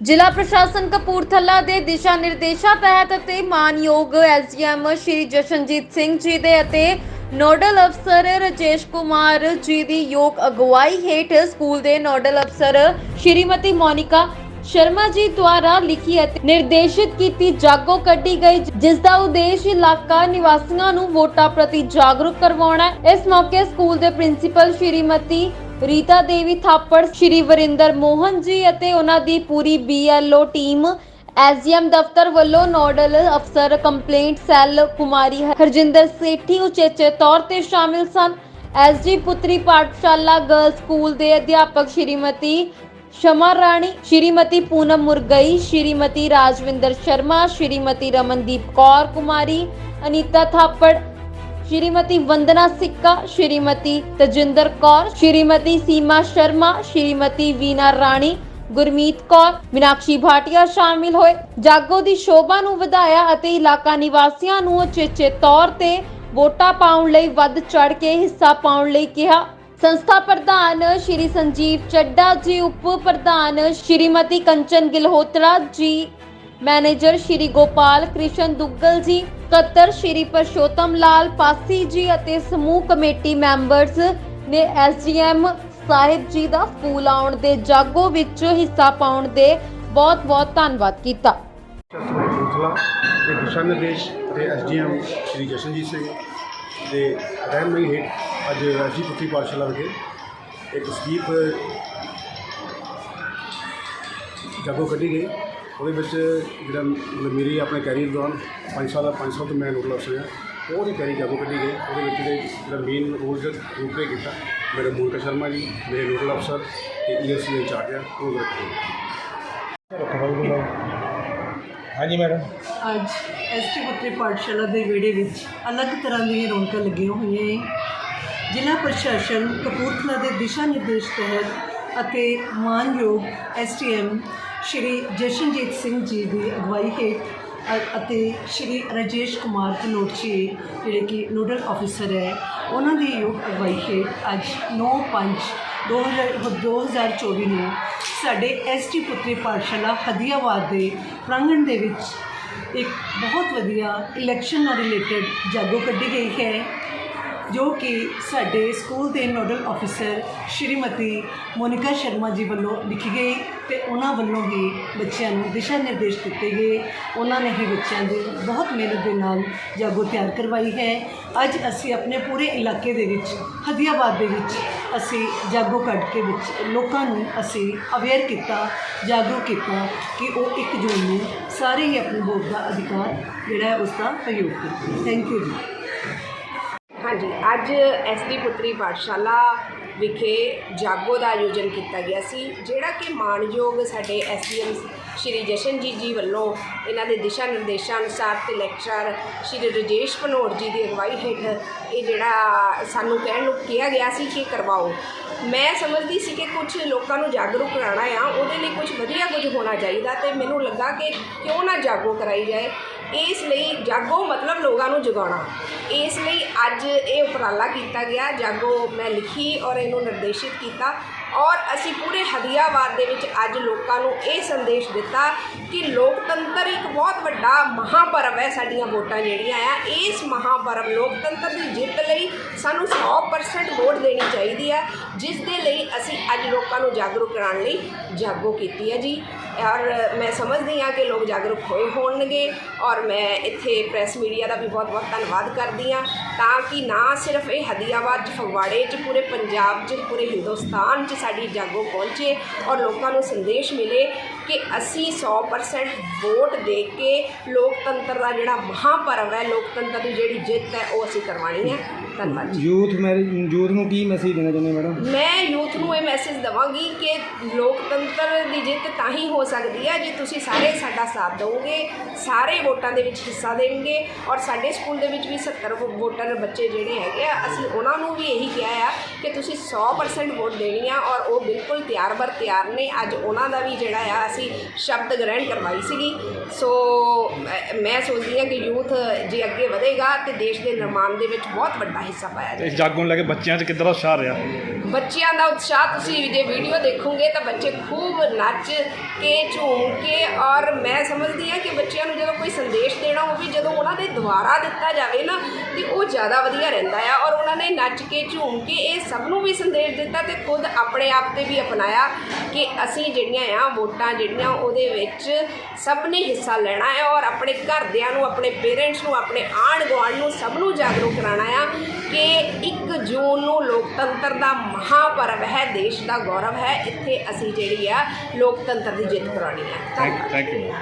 ਜ਼ਿਲ੍ਹਾ ਪ੍ਰਸ਼ਾਸਨ ਕਪੂਰਥਲਾ ਦੇ ਦਿਸ਼ਾ ਨਿਰਦੇਸ਼ਾਂ ਤਹਿਤ ਅਤੇ ਮਾਨਯੋਗ ਐਸਡੀਐਮ ਸ਼੍ਰੀ ਜਸ਼ਨਜੀਤ ਸਿੰਘ ਜੀ ਦੇ ਅਤੇ ਨੋਡਲ ਅਫਸਰ ਰਜੇਸ਼ ਕੁਮਾਰ ਜੀ ਦੀ ਯੋਗ ਅਗਵਾਈ ਹੇਠ ਸਕੂਲ ਦੇ ਨੋਡਲ ਅਫਸਰ ਸ਼੍ਰੀਮਤੀ ਮੋਨਿਕਾ ਸ਼ਰਮਾ ਜੀ ਦੁਆਰਾ ਲਿਖੀ ਅਤੇ ਨਿਰਦੇਸ਼ਿਤ ਕੀਤੀ ਜਾਗੋ ਕੱਢੀ ਗਈ, ਜਿਸ ਦਾ ਉਦੇਸ਼ ਇਲਾਕਾ ਨਿਵਾਸੀਆਂ ਨੂੰ ਵੋਟਾਂ ਪ੍ਰਤੀ ਜਾਗਰੂਕ ਕਰਵਾਉਣਾ ਹੈ। ਇਸ ਮੌਕੇ ਸਕੂਲ ਦੇ ਪ੍ਰਿੰਸੀਪਲ ਸ਼੍ਰੀਮਤੀ ਰੀਤਾ ਦੇਵੀ ਥਾਪੜ, ਸ਼੍ਰੀ ਵਰਿੰਦਰ ਮੋਹਨ ਜੀ ਅਤੇ ਉਹਨਾਂ ਦੀ ਪੂਰੀ ਬੀਐਲਓ ਟੀਮ ਐਸਡੀਐਮ ਦਫ਼ਤਰ ਵੱਲੋਂ ਨੋਡਲ ਅਫਸਰ ਕੰਪਲੇਂਟ ਸੈੱਲ ਕੁਮਾਰੀ ਹਰਜਿੰਦਰ ਸੇਠੀ ਉਚੇਚੇ ਤੌਰ ਤੇ ਸ਼ਾਮਿਲ ਸਨ। ਐਸਜੀ ਪੁੱਤਰੀ ਪਾਠਸ਼ਾਲਾ ਗਰਲ ਸਕੂਲ ਦੇ ਅਧਿਆਪਕ ਸ਼੍ਰੀਮਤੀ ਸ਼ਮਾ ਰਾਣੀ, ਸ਼੍ਰੀਮਤੀ ਪੂਨਮ ਮੁਰਗਈ, ਸ਼੍ਰੀਮਤੀ ਰਾਜਵਿੰਦਰ ਸ਼ਰਮਾ, ਸ਼੍ਰੀਮਤੀ ਰਮਨਦੀਪ ਕੌਰ ਕੁਮਾਰੀ, ਅਨੀਤਾ ਥਾਪੜ ਸ਼੍ਰੀਮਤੀ ਵੰਦਨਾ ਸਿੱਕਾ ਸ਼੍ਰੀਮਤੀ ਤਜਿੰਦਰ ਕੌਰ ਸ਼੍ਰੀਮਤੀ ਸੀਮਾ ਸ਼ਰਮਾ ਸ਼੍ਰੀਮਤੀ ਵੀਨਾ ਰਾਣੀ ਗੁਰਮੀਤ ਕੌਰ ਮੀਨਾਕਸ਼ੀ ਭਾਟੀਆ ਸ਼ਾਮਿਲ ਹੋਏ ਜਾਗੋ ਦੀ ਸ਼ੋਭਾ ਨੂੰ ਵਧਾਇਆ ਅਤੇ ਇਲਾਕਾ ਨਿਵਾਸੀਆਂ ਨੂੰ ਉਚੇਚੇ ਤੌਰ ਤੇ ਵੋਟਾਂ ਪਾਉਣ ਲਈ ਵੱਧ ਚੜ ਕੇ ਹਿੱਸਾ ਪਾਉਣ ਲਈ ਕਿਹਾ ਸੰਸਥਾ ਪ੍ਰਧਾਨ ਸ਼੍ਰੀ ਸੰਜੀਵ ਚੱਡਾ ਜੀ ਉਪ ਪ੍ਰਧਾਨ ਸ਼੍ਰੀਮਤੀ ਕੰਚਨ ਗਿਲਹੋਤਰਾ ਜੀ ਮੈਨੇਜਰ ਸ਼੍ਰੀ ਗੋਪਾਲ ਕ੍ਰਿਸ਼ਨ ਦੁੱਗਲ ਜੀ ਕਤਰ ਸ਼੍ਰੀ ਪਰਸ਼ੋਤਮ ਲਾਲ ਪਾਸੀ ਜੀ ਅਤੇ ਸਮੂਹ ਕਮੇਟੀ ਮੈਂਬਰਸ ਨੇ ਐਸਡੀਐਮ ਸਾਹਿਬ ਜੀ ਦਾ ਸਕੂਲ ਆਉਣ ਦੇ ਜਾਗੋ ਵਿੱਚ ਹਿੱਸਾ ਪਾਉਣ ਦੇ ਬਹੁਤ-ਬਹੁਤ ਧੰਨਵਾਦ ਕੀਤਾ। ਕਪੂਰਥਲਾ ਦੇ ਦਿਸ਼ਾ ਨਿਰਦੇਸ਼ ਅਤੇ ਐਸਡੀਐਮ ਸ਼੍ਰੀ ਜਸ਼ਨਜੀਤ ਸਿੰਘ ਦੇ ਰਹਿਨਮਈ ਹੇਠ ਅੱਜ ਐਸਜੀ ਪੁੱਤਰੀ ਪਾਠਸ਼ਾਲਾ ਵਿਖੇ ਇੱਕ ਸਕੀਪ ਜਾਗੋ ਕੱਢੀ ਗਈ। ਉਹਦੇ ਵਿੱਚ ਜਿਹੜਾ ਮਤਲਬ ਮੇਰੀ ਆਪਣੇ ਕੈਰੀਅਰ ਦੌਰਾਨ 5 ਸਾਲ ਦਾ 5 ਸਾਲ ਤੋਂ ਮੈਂ ਨੋਡਲ ਅਫਸਰ ਹਾਂ ਉਹ ਦੀ ਕੈਰੀ ਜਾਗੋ ਕੱਢੀ ਗਈ। ਉਹਦੇ ਵਿੱਚ ਜਿਹੜੇ ਜਿਹੜਾ ਮੇਨ ਰੋਲ ਜਿਹੜਾ ਰੂਪੇ ਕੀਤਾ ਮੇਰੇ ਮੋਨਕਾ ਸ਼ਰਮਾ ਜੀ ਮੇਰੇ ਨੋਡਲ ਅਫਸਰ ਤੇ ਈਐਸਸੀ ਦੇ ਇੰਚਾਰਜ ਆ ਉਹ ਰੱਖੇ ਹਾਂਜੀ ਮੈਡਮ। ਅੱਜ ਐਸਟੀ ਪੁੱਤਰੀ ਪਾਠਸ਼ਾਲਾ ਦੇ ਵਿਹੜੇ ਵਿੱਚ ਅਲੱਗ ਤਰ੍ਹਾਂ ਦੀਆਂ ਰੌਣਕਾਂ ਲੱਗੀਆਂ ਹੋਈਆਂ ਹੈ ਜ਼ਿਲ੍ਹਾ ਪ੍ਰਸ਼ਾਸਨ ਕਪੂਰਥਲਾ ਦੇ ਦਿਸ਼ਾ ਨਿਰਦੇਸ਼ ਤਹਿਤ ਅਤੇ ਮਾਨਯੋਗ ਐਸਟੀਐਮ ਸ਼੍ਰੀ ਜਸ਼ਨਜੀਤ ਸਿੰਘ ਜੀ ਦੀ ਅਗਵਾਈ ਹੇਠ ਅਤੇ ਸ਼੍ਰੀ ਰਾਜੇਸ਼ ਕੁਮਾਰ ਧਨੋਟਜੀ ਜਿਹੜੇ ਕਿ ਨੋਡਲ ਆਫੀਸਰ ਹੈ, ਉਹਨਾਂ ਦੀ ਯੋਗ ਅਗਵਾਈ ਹੇਠ ਅੱਜ 9/5 2024 ਨੂੰ ਸਾਡੇ ਐਸਟੀ ਪੁੱਤਰੀ ਪਾਠਸ਼ਾਲਾ ਹਦੀਆਬਾਦ ਦੇ ਪ੍ਰਾਂਗਣ ਦੇ ਵਿੱਚ ਇੱਕ ਬਹੁਤ ਵਧੀਆ ਇਲੈਕਸ਼ਨ ਨਾਲ ਰਿਲੇਟਡ ਜਾਗੋ ਕੱਢੀ ਗਈ ਹੈ। ਜੋ ਕਿ ਸਾਡੇ ਸਕੂਲ ਦੇ ਨੋਡਲ ਆਫਿਸਰ ਸ਼੍ਰੀਮਤੀ ਮੋਨਿਕਾ ਸ਼ਰਮਾ ਜੀ ਵੱਲੋਂ ਲਿਖੀ ਗਈ ਤੇ ਉਹਨਾਂ ਵੱਲੋਂ ਹੀ ਬੱਚਿਆਂ ਨੂੰ ਦਿਸ਼ਾ ਨਿਰਦੇਸ਼ ਦਿੱਤੇ ਗਏ। ਉਹਨਾਂ ਨੇ ਹੀ ਬੱਚਿਆਂ ਦੀ ਬਹੁਤ ਮਿਹਨਤ ਦੇ ਨਾਲ ਜਾਗੋ ਤਿਆਰ ਕਰਵਾਈ ਹੈ। ਅੱਜ ਅਸੀਂ ਆਪਣੇ ਪੂਰੇ ਇਲਾਕੇ ਦੇ ਵਿੱਚ, ਹਦੀਆਬਾਦ ਦੇ ਵਿੱਚ ਅਸੀਂ ਜਾਗੋ ਕੱਢ ਕੇ ਵਿੱਚ ਲੋਕਾਂ ਨੂੰ ਅਸੀਂ ਅਵੇਅਰ ਕੀਤਾ, ਜਾਗਰੂਕ ਕੀਤਾ ਕਿ ਉਹ 1 ਜੂਨ ਨੂੰ ਸਾਰੇ ਹੀ ਆਪਣੇ ਵੋਟ ਦਾ ਅਧਿਕਾਰ ਜਿਹੜਾ ਹੈ ਉਸ ਦਾ ਪ੍ਰਯੋਗ ਕਰਨ ਥੈਂਕ ਯੂ ਜੀ। ਹਾਂਜੀ, ਅੱਜ ਐਸਡੀ ਪੁੱਤਰੀ ਪਾਠਸ਼ਾਲਾ ਵਿਖੇ ਜਾਗੋ ਦਾ ਆਯੋਜਨ ਕੀਤਾ ਗਿਆ ਸੀ, ਜਿਹੜਾ ਕਿ ਮਾਣਯੋਗ ਸਾਡੇ ਐਸਡੀਐਮ ਸ਼੍ਰੀ ਜਸ਼ਨ ਜੀ ਜੀ ਵੱਲੋਂ ਇਹਨਾਂ ਦੇ ਦਿਸ਼ਾ ਨਿਰਦੇਸ਼ਾਂ ਅਨੁਸਾਰ ਤੇ ਲੈਕਚਰਰ ਸ਼੍ਰੀ ਰਜੇਸ਼ ਭਨੋਟ ਜੀ ਦੀ ਅਗਵਾਈ ਹੇਠ ਇਹ ਜਿਹੜਾ ਸਾਨੂੰ ਕਹਿਣ ਨੂੰ ਕਿਹਾ ਗਿਆ ਸੀ ਕਿ ਕਰਵਾਓ। ਮੈਂ ਸਮਝਦੀ ਸੀ ਕਿ ਕੁਝ ਲੋਕਾਂ ਨੂੰ ਜਾਗਰੂਕ ਕਰਾਉਣਾ ਆ, ਉਹਦੇ ਲਈ ਕੁਝ ਵਧੀਆ ਕੁਝ ਹੋਣਾ ਚਾਹੀਦਾ ਤੇ ਮੈਨੂੰ ਲੱਗਾ ਕਿ ਕਿਉਂ ਨਾ ਜਾਗੋ ਕਰਾਈ ਜਾਏ। ਇਸ ਲਈ ਜਾਗੋ ਮਤਲਬ ਲੋਕਾਂ ਨੂੰ ਜਗਾਉਣਾ। ਇਸ ਲਈ ਅੱਜ ਇਹ ਉਪਰਾਲਾ ਕੀਤਾ ਗਿਆ, ਜਾਗੋ ਮੈਂ ਲਿਖੀ ਔਰ ਇਹਨੂੰ ਨਿਰਦੇਸ਼ਿਤ ਕੀਤਾ। ਔਰ ਅਸੀਂ ਪੂਰੇ ਹਦੀਆਬਾਦ ਦੇ ਵਿੱਚ ਅੱਜ ਲੋਕਾਂ ਨੂੰ ਇਹ ਸੰਦੇਸ਼ ਦਿੱਤਾ ਕਿ ਲੋਕਤੰਤਰ ਇੱਕ ਬਹੁਤ ਵੱਡਾ ਮਹਾਪਰਵ ਹੈ ਸਾਡੀਆਂ ਵੋਟਾਂ ਜਿਹੜੀਆਂ ਆ, ਇਸ ਮਹਾਪਰਵ ਲੋਕਤੰਤਰ ਦੀ ਜਿੱਤ ਲਈ ਸਾਨੂੰ 100% ਵੋਟ ਦੇਣੀ ਚਾਹੀਦੀ ਹੈ ਜਿਸ ਦੇ ਲਈ ਅਸੀਂ ਅੱਜ ਲੋਕਾਂ ਨੂੰ ਜਾਗਰੂਕ ਕਰਾਉਣ ਲਈ ਜਾਗੋ ਕੀਤੀ ਹੈ ਜੀ। ਔਰ ਮੈਂ ਸਮਝਦੀ ਹਾਂ ਕਿ ਲੋਕ ਜਾਗਰੂਕ ਹੋਏ ਹੋਣਗੇ ਔਰ ਮੈਂ ਇੱਥੇ ਪ੍ਰੈਸ ਮੀਡੀਆ ਦਾ ਵੀ ਬਹੁਤ ਬਹੁਤ ਧੰਨਵਾਦ ਕਰਦੀ ਹਾਂ ਤਾਂ ਕਿ ਨਾ ਸਿਰਫ ਇਹ ਹਦੀਆਬਾਦ 'ਚ ਫਗਵਾੜੇ 'ਚ, ਪੂਰੇ ਪੰਜਾਬ 'ਚ, ਪੂਰੇ ਹਿੰਦੁਸਤਾਨ 'ਚ ਸਾਡੀ ਜਾਗੋ ਪਹੁੰਚੇ ਔਰ ਲੋਕਾਂ ਨੂੰ ਸੰਦੇਸ਼ ਮਿਲੇ ਕਿ ਅਸੀਂ 100% ਵੋਟ ਦੇ ਕੇ ਲੋਕਤੰਤਰ ਦਾ ਜਿਹੜਾ ਮਹਾਪਰਵ ਹੈ ਲੋਕਤੰਤਰ ਦੀ ਜਿਹੜੀ ਜਿੱਤ ਹੈ ਉਹ ਅਸੀਂ ਕਰਵਾਉਣੀ ਹੈ। ਧੰਨਵਾਦ ਯੂਥ ਮੈਰਿਜ ਯੂਥ ਨੂੰ ਕੀ ਮੈਸੇਜ ਦੇਣਾ ਚਾਹੁੰਦੇ ਮੈਡਮ? ਮੈਂ ਯੂਥ ਨੂੰ ਇਹ ਮੈਸੇਜ ਦਵਾਂਗੀ ਕਿ ਲੋਕਤੰਤਰ ਦੀ ਜਿੱਤ ਤਾਂ ਹੀ ਹੋ ਸਕਦੀ ਹੈ ਜੇ ਤੁਸੀਂ ਸਾਰੇ ਸਾਡਾ ਸਾਥ ਦਿਓਗੇ ਸਾਰੇ ਵੋਟਾਂ ਦੇ ਵਿੱਚ ਹਿੱਸਾ ਦੇਣਗੇ ਔਰ ਸਾਡੇ ਸਕੂਲ ਦੇ ਵਿੱਚ ਵੀ 70 ਵੋ- ਵੋਟਰ ਬੱਚੇ ਜਿਹੜੇ ਹੈਗੇ ਆ ਅਸੀਂ ਉਹਨਾਂ ਨੂੰ ਵੀ ਇਹੀ ਕਿਹਾ ਆ ਕਿ ਤੁਸੀਂ 100% ਵੋਟ ਦੇਣੀ ਆ ਔਰ ਉਹ ਬਿਲਕੁਲ ਤਿਆਰ ਬਰ ਤਿਆਰ ਨੇ। ਅੱਜ ਉਹਨਾਂ ਦਾ ਵੀ ਜਿਹੜਾ ਆ ਅਸੀਂ ਸ਼ਬਦ ਗ੍ਰਹਿਣ ਕਰਵਾਈ ਸੀਗੀ। ਸੋ ਮੈਂ- ਸੋਚਦੀ ਹਾਂ ਕਿ ਯੂਥ ਜੇ ਅੱਗੇ ਵਧੇਗਾ ਤੇ ਦੇਸ਼ ਦੇ ਨਿਰਮਾਣ ਦੇ ਵਿੱਚ ਬਹੁਤ ਵੱਡਾ ਹਿੱਸਾ ਪਾਇਆ ਜਾਏਗਾ। ਇਸ ਜਾਗੋ ਲੈ ਕੇ ਬੱਚਿਆਂ 'ਚ ਕਿੱਦਾਂ ਦਾ ਉਤਸ਼ਾਹ ਰਿਹਾ? ਬੱਚਿਆਂ ਦਾ ਉਤਸ਼ਾਹ ਤੁਸੀਂ ਜੇ ਵੀਡੀਓ ਦੇਖੋਗੇ ਤਾਂ ਬੱਚੇ ਖੂਬ ਨੱਚ ਕੇ ਝੂਮ ਕੇ ਔਰ ਮੈਂ ਸਮਝਦੀ ਹਾਂ ਕਿ ਬੱਚਿਆਂ ਨੂੰ ਜਦੋਂ ਕੋਈ ਸੰਦੇਸ਼ ਦੇਣਾ ਹੋਵੇ ਜਦੋਂ ਉਹਨਾਂ ਦੇ ਦੁਆਰਾ ਦਿੱਤਾ ਜਾਵੇ ਨਾ ਤੇ ਉਹ ਜ਼ਿਆਦਾ ਵਧੀਆ ਰਹਿੰਦਾ ਆ। ਔਰ ਉਹਨਾਂ ਨੇ ਨੱਚ ਕੇ ਝੂਮ ਕੇ ਇਹ ਸਭ ਨੂੰ ਵੀ ਸੰਦੇਸ਼ ਦਿੱਤਾ ਤੇ ਖੁਦ ਆਪਣੇ ਆਪਣੇ ਆਪ ਤੇ ਵੀ ਅਪਣਾਇਆ ਕਿ ਅਸੀਂ ਜਿਹੜੀਆਂ ਆ, ਵੋਟਾਂ ਜਿਹੜੀਆਂ, ਉਹਦੇ ਵਿੱਚ ਸਭ ਨੇ ਹਿੱਸਾ ਲੈਣਾ ਹੈ ਔਰ ਆਪਣੇ ਘਰਦਿਆਂ ਨੂੰ, ਆਪਣੇ ਪੇਰੈਂਟਸ ਨੂੰ, ਆਪਣੇ ਆਂਢ ਗੁਆਂਢ ਨੂੰ ਸਭ ਨੂੰ ਜਾਗਰੂਕ ਕਰਾਉਣਾ ਆ ਕਿ 1 ਜੂਨ ਨੂੰ ਲੋਕਤੰਤਰ ਦਾ ਮਹਾਪਰਵ ਹੈ, ਦੇਸ਼ ਦਾ ਗੌਰਵ ਹੈ। ਇੱਥੇ ਅਸੀਂ ਜਿਹੜੀ ਆ, ਲੋਕਤੰਤਰ ਦੀ ਜਿੱਤ ਕਰਾਉਣੀ ਹੈ। Thank you